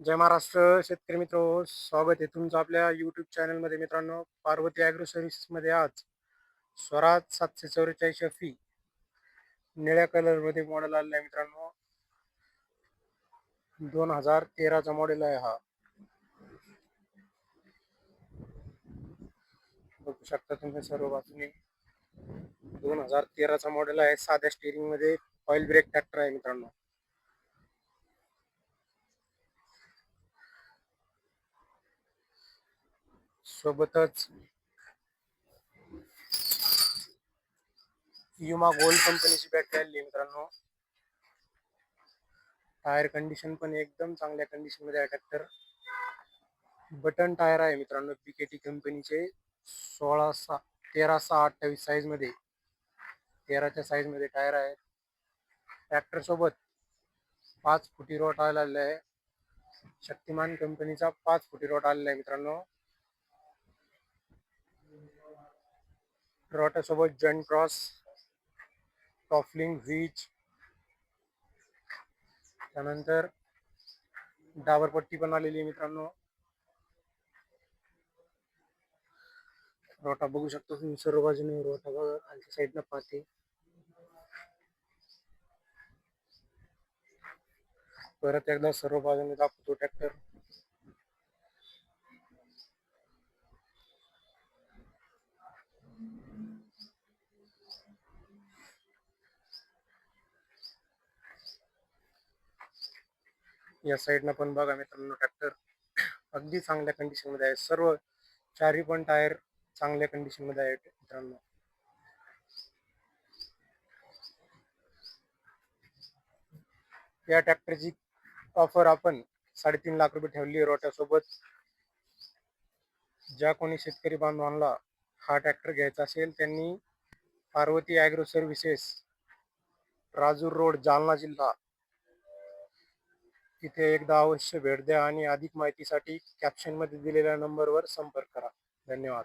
जय महाराष्ट्र शेतकरी मित्र स्वागत आहे तुमचं आपल्या यूट्यूब चॅनलमध्ये मित्रांनो पार्वती ॲग्रो सर्व्हिसमध्ये आज स्वराज सातशे चौवेचाळीस फी निळ्या कलरमध्ये मॉडेल आलेला आहे मित्रांनो. दोन हजार तेराचा मॉडेल आहे हा. बघू शकता तुम्ही सर्व बाजूने. दोन हजार तेराचा मॉडेल आहे. साध्या स्टेरिंगमध्ये ऑइल ब्रेक ट्रॅक्टर आहे मित्रांनो. सोबतच युमा गोल्ड कंपनीची बॅटरी आली मित्रांनो. टायर कंडिशन पण एकदम चांगल्या कंडिशनमध्ये आहे ट्रॅक्टर बटन टायर आहे मित्रांनो पीकेटी कंपनीचे सोळा सहा तेरा सहा अठ्ठावीस साईजमध्ये तेराच्या साईजमध्ये टायर आहे. ट्रॅक्टर सोबत पाच फुटी रोट आलेला आहे. शक्तिमान कंपनीचा पाच फुटी रोट आलेला आहे मित्रांनो. रोटासोबत जॉईंट क्रॉस टॉफलिंग व्हीच. त्यानंतर डाबरपट्टी पण आलेली आहे मित्रांनो. रोटा बघू शकतो तुम्ही सर्व बाजूने रोटा बघा खालच्या साईडनं पाहते. परत एकदा सर्व बाजूने दाखवतो ट्रॅक्टर या साईडनं पण बघा मित्रांनो ट्रॅक्टर अगदी चांगल्या कंडिशनमध्ये आहे सर्व चारही पण टायर चांगल्या कंडिशनमध्ये आहेत मित्रांनो. या ट्रॅक्टरची ऑफर आपण साडेतीन लाख रुपये ठेवली रोट्यासोबत. ज्या कोणी शेतकरी बांधवांना हा ट्रॅक्टर घ्यायचा असेल त्यांनी Parvati agro services Rajur road Jalna जिल्हा तिथे एकदा अवश्य भेट द्या आणि अधिक माहितीसाठी कॅप्शनमध्ये दिलेल्या नंबरवर संपर्क करा. धन्यवाद.